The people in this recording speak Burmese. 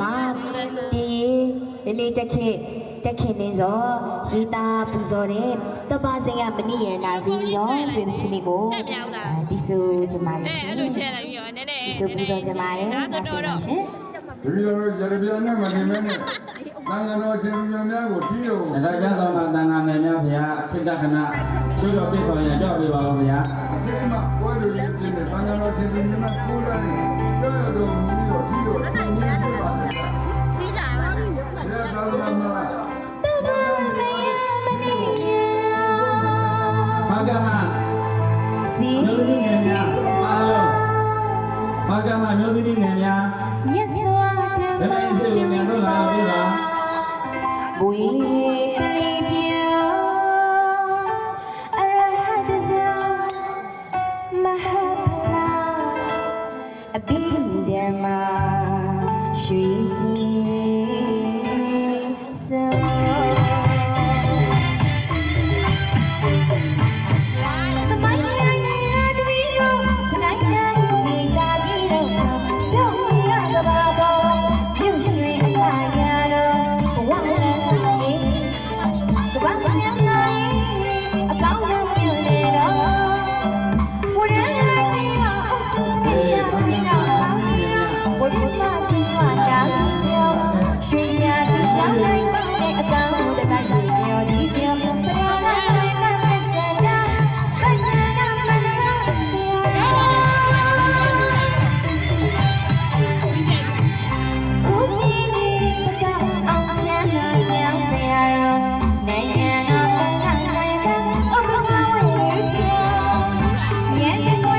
မှာဒီလေးလေးတက်ခေတက်ခေနေစောရေးသားပူဇော်တဲ့တပစင်ရမဏိရနာစီရောဆွေးတဲ့ချင်းလေးကိုဒီဆိုချင်ပါတယ်အဲရှင်အဲ့လိုချဲလိုက်ပြီးတော့နည်းနည်းဒီဆိုပူဇော်ချင်ပါတယ်ဒါဒါဆိုဆိုတော့ပါရှင်တပည့်တော်ရရပြာနဲ့မနေမဲနဲ့သံဃာတော်ရှင်ပြများကိုတီးတော်ဒါကြောင့်ဆောင်မှာတန်ခါမယ်များဗျာခိတ္တခဏချွေးတော်ပြည့်စုံရင်ကြောက်ပြပါဦးဗျာအကျဉ်းမှပွဲတော်ရင်းစင်တဲ့သံဃာတော်ရှင်ပြများကိုလာတယ်တော်ရတော်မူ ဘာကမမျိုးသမီးငယ်များမြတ်စွာဘုဒီနေ့ရှိဝင်များတို့လာပြီပါဘွေတိပြောအရဟတဇာမဟာဖလာအဘိဓမ္မာရွှေစီစော ကဘာချမ်းနိုင်အကောင်းဆုံးပြုနေတော့ဝရလာ Yeah.